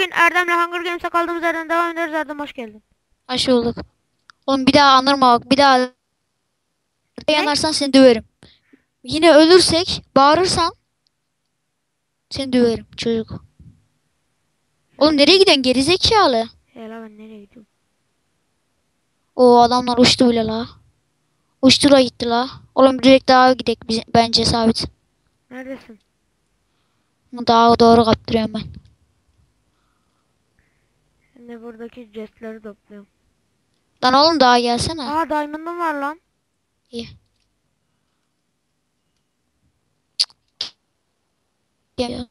Bugün Erdem'le Hunger Games'e kaldığımız yerden devam ediyoruz. Erdem hoş geldin. Hoş bulduk. Oğlum bir daha anırma bak. Bir daha yanarsan seni döverim. Yine ölürsek bağırırsan seni döverim çocuk. Oğlum nereye gidiyorsun gerizekalı? Hele ben nereye gidiyorum? O adamlar uçtu bile la. Uçtu la gitti la. Oğlum direkt dağa gidek bence sabit. Neredesin? Dağa doğru kaptırıyorum ben. Şimdi buradaki jetleri topluyorum. Lan oğlum dağa gelsene. Aa diamond'ım var lan. İyi. Gel.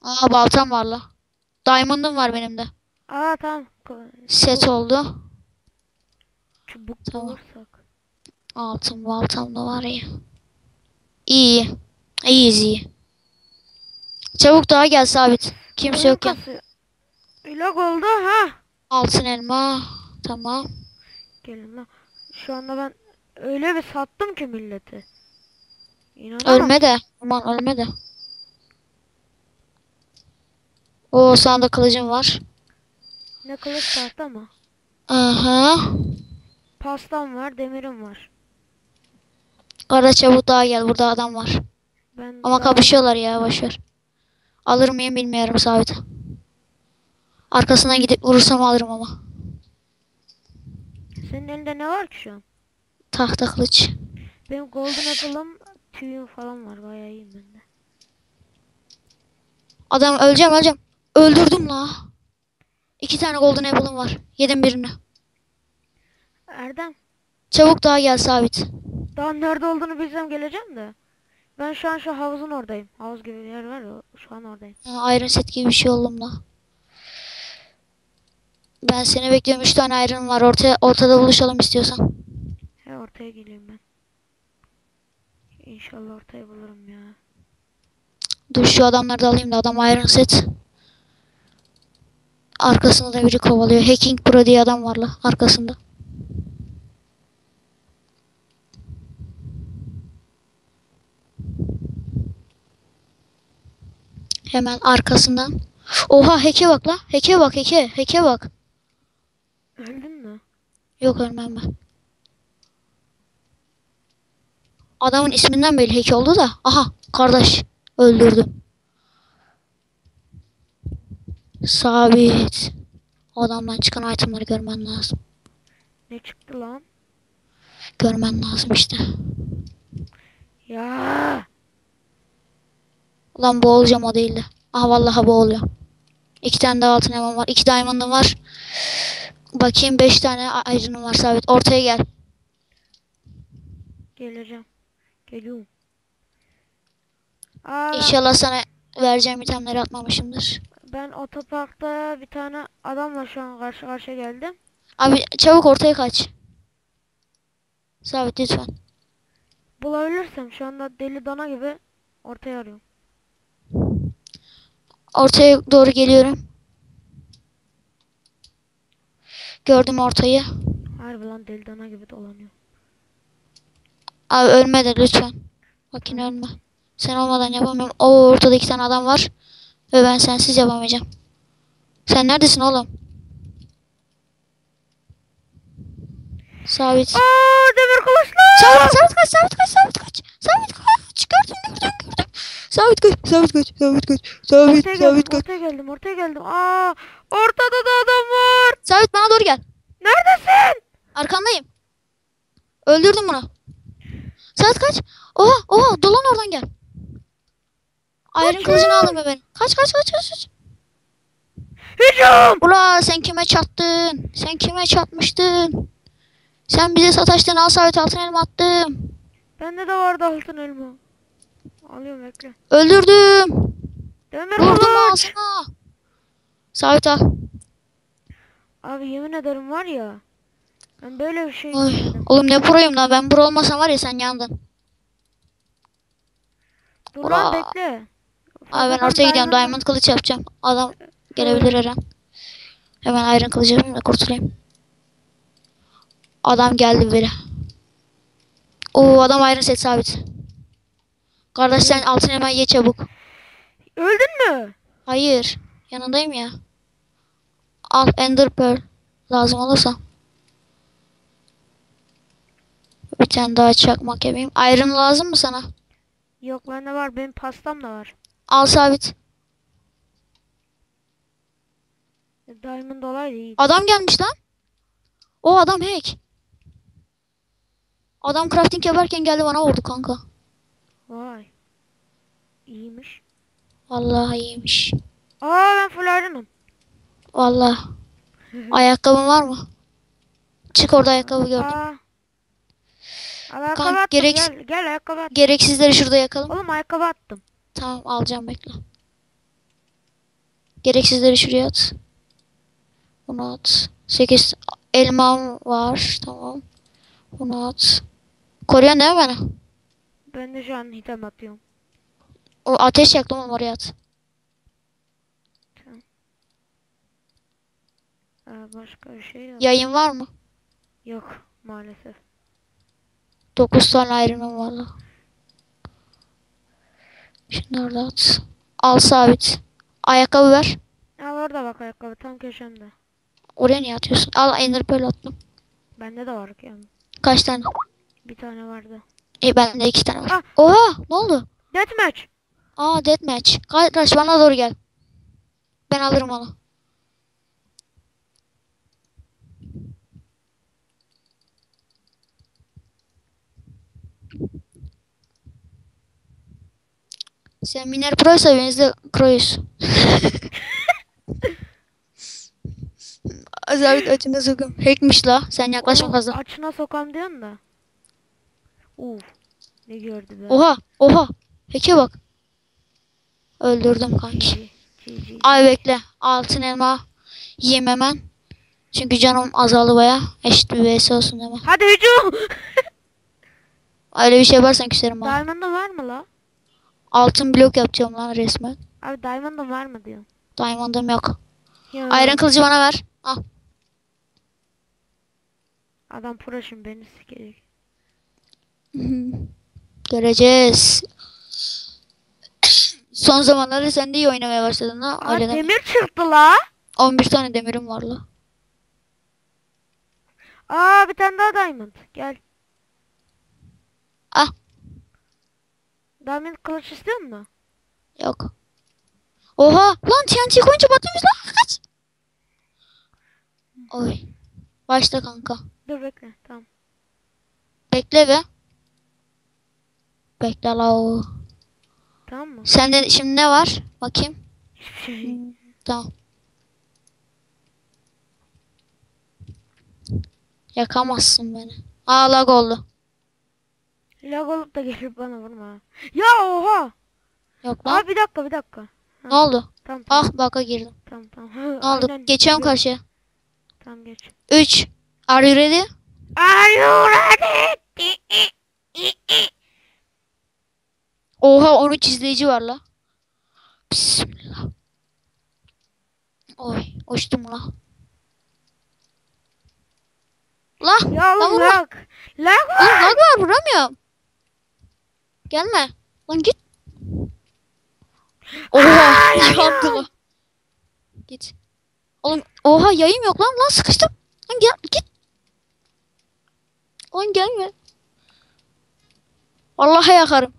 Aa baltam var la. Diamond'ım var benim de. Aa tamam. Set oldu. Çubuk Tamam. bulursak. Altın baltam da var ya. İyi. İyiyiz iyi. Çabuk daha gel sabit. Kimse yokken. kasıyor. Vlog oldu ha. Altın elma. Tamam. Gelin lan. Şu anda ben öyle bir sattım ki milleti. İnanamam. Ölme de. Aman ölme de. Oo sana da kılıcım var. Ne kılıç tahta mı? Aha. Pastam var, demirim var. Kara çabuk daha gel. Burada adam var. Ben Ama daha- kapışıyorlar ya boşver. Alır mıyım bilmiyorum sabit. Arkasından gidip vurursam alırım ama. Senin elinde ne var ki şu an? Tahta kılıç. Benim golden apple'ım, tüyüm falan var. Bayağı iyiyim ben de. Adam öleceğim öleceğim. Öldürdüm la. İki tane golden apple'ım var. Yedim birini. Erdem, Çabuk daha gel sabit. daha nerede olduğunu bilsem geleceğim de. Ben şu an şu havuzun oradayım. Havuz gibi bir yer var ya, şu an oradayım. Ha, Iron set gibi bir şey oldum da. Ben seni bekliyorum. Üç tane iron var. Ortaya, ortada buluşalım istiyorsan. He ortaya geleyim ben. İnşallah ortayı bulurum ya. Dur şu adamları da alayım da adam iron set. Arkasında da biri kovalıyor. Hacking Pro diye adam var la arkasında. Hemen arkasından. Oha hack'e bak la. Hack'e bak hack'e. Hack'e bak. Öldün mü? Yok ölmem ben. Adamın isminden belli hack oldu da. Aha kardeş öldürdüm. Sabit. O adamdan çıkan itemları görmen lazım. Ne çıktı lan? Görmen lazım işte. Ya. Ulan boğulacağım o değildi. Aha vallahi boğuluyor. İki tane daha altın elmam var. İki diamond'ım var. Bakayım beş tane iron'um var sabit. Ortaya gel. Geleceğim. Geliyorum. Aa, İnşallah sana vereceğim itemleri atmamışımdır. ben otoparkta bir tane adamla şu an karşı karşıya geldim. Abi çabuk ortaya kaç. Sabit lütfen. Bulabilirsem şu anda deli dana gibi ortaya arıyorum. Ortaya doğru geliyorum. Gördüm ortayı. Harbi lan deli dana gibi dolanıyor. Abi ölme de lütfen. Bakın ölme. Sen olmadan yapamıyorum. Oo ortada iki tane adam var. Ve ben sensiz yapamayacağım. Sen neredesin oğlum? Sabit. Aa demir kılıçlı. Sabit, sabit kaç, sabit kaç, sabit kaç. Sabit kaç. Gördüm, gördüm, gördüm. Sabit kaç, sabit kaç, sabit kaç. Sabit, Ortaya sabit kaç. ortaya geldim, ortaya geldim. Aa, ortada da adam var. Sabit bana doğru gel. Neredesin? Arkandayım. Öldürdüm bunu. Saat kaç? Oha oha dolan oradan gel. Iron kılıcını aldım ben. Kaç kaç kaç kaç. kaç. Hücum. Ula sen kime çattın? Sen kime çatmıştın? Sen bize sataştın al sabit altın elma attım. Bende de vardı altın elma. Alıyorum bekle. Öldürdüm. Demir Vurdum kılıç. ağzına. Sabit al. Abi yemin ederim var ya. Ben böyle bir şey görmedim. Oğlum ne proyum lan ben pro olmasam var ya sen yandın. Dur Ula. lan bekle. Abi ben ortaya gidiyorum diamond- kılıç yapacağım. Adam gelebilir her an. Hemen iron kılıcı yapayım da kurtulayım. Adam geldi biri. Oo adam iron set sabit. Kardeş sen altın hemen ye çabuk. Öldün mü? Hayır. Yanındayım ya. Al Ender Pearl. Lazım olursa. Bir tane daha çakmak yapayım. Iron lazım mı sana? Yok bende var. Benim pastam da var. Al sabit. Diamond olaydı iyi. Adam gelmiş lan. O adam hack. Adam crafting yaparken geldi bana vurdu kanka. Vay. İyiymiş. Vallahi iyiymiş. Aa ben full iron'ım. Vallahi. Ayakkabın var mı? Çık orada ayakkabı gördüm. Aa. Ayakkabı Kanka, attım. gerek- Gel, gel ayakkabı at. Gereksizleri şurada yakalım. Oğlum ayakkabı attım. Tamam alacağım bekle. Gereksizleri şuraya at. Bunu at. 8 elmam var. Tamam. Bunu at. Koruyorsun değil mi beni? Ben de şu an hitem atıyorum. O ateş yaktım oğlum oraya at. Aa, başka bir şey yok. Yayın var mı? Yok maalesef. 9 tane iron'um var lan. Şunları da at. Al sabit. Ayakkabı ver. Al orada bak ayakkabı tam köşemde. Oraya niye atıyorsun? Al ender pearl attım. Bende de var yani. Kaç tane? Bir tane vardı. İyi bende iki tane var. Ah. Oha ne oldu? Deathmatch. Aa deathmatch. Kardeş bana doğru gel. Ben alırım onu. Sen Miner Pro'ysa biz de Kro'yuz. Azabit açına sokayım. Hackmiş la. Sen yaklaşma fazla. Açına sokam diyorsun da. Uf. Ne gördü be. Oha oha. Hack'e bak. Öldürdüm kanki. Ay bekle. Altın elma yiyeyim hemen. Çünkü canım azaldı baya. Eşit bir vs olsun hemen. Hadi hücum. Öyle bir şey yaparsan küserim bana. Diamond'ın var mı la? Altın blok yapacağım lan resmen. Abi Diamond'ın var mı diyorsun? Diamond'ım yok. Ya, Iron kılıcı bana ver. Al. Adam pro şimdi beni sikecek. Göreceğiz. Son zamanlarda sen de iyi oynamaya başladın ha. Aa, Öyle demir çıktı la. 11 tane demirim var la. Aa bir tane daha diamond. Gel. Ah. Diamond kılıç istiyor musun? Yok. Oha lan TNT koyunca patlıyormuş lan. Kaç. Oy. Başla kanka. Dur bekle. Tamam. Bekle be. Bekle la o. Tamam mı? Sende şimdi ne var? Bakayım. Tamam. Yakamazsın beni. Aa lag oldu. Lag olup da gelip bana vurma. Ya oha. Yok lan. Aa bir dakika bir dakika. Ne oldu? Tamam tamam. Ah baka girdim. Tamam tamam. Ne oldu? Geçiyorum karşıya. Tamam geç. 3. Are you ready? Are you ready? Oha 13 izleyici var la. Bismillah. Oy uçtum la. La. Ya Lan oğlum vurma. lag. Lag var. lag var vuramıyorum. Gelme. Lan git. Oha Ay, yandı la. Git. Oğlum oha yayım yok lan lan sıkıştım. Lan gel git. Lan gelme. Vallahi yakarım.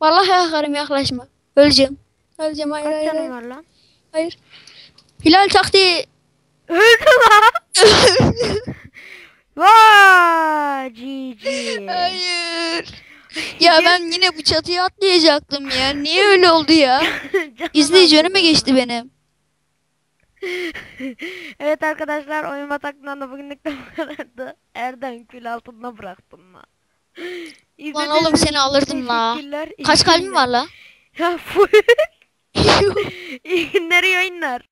Vallahi yakarım yaklaşma. Öleceğim. Öleceğim hayır Kaç hayır. canın hayır. var lan? hayır. Hilal taktiği. Öldü lan. Vay hayır. Ya ben yine bu çatıya atlayacaktım ya. Niye öyle oldu ya? İzleyici önüme geçti benim. Evet arkadaşlar oyun batakından da bugünlük de bu kadardı. Erdem kül altında bıraktım lan. Lan oğlum seni alırdım la. Kaç kalbin var la? Ya full. İyi günler iyi oyunlar.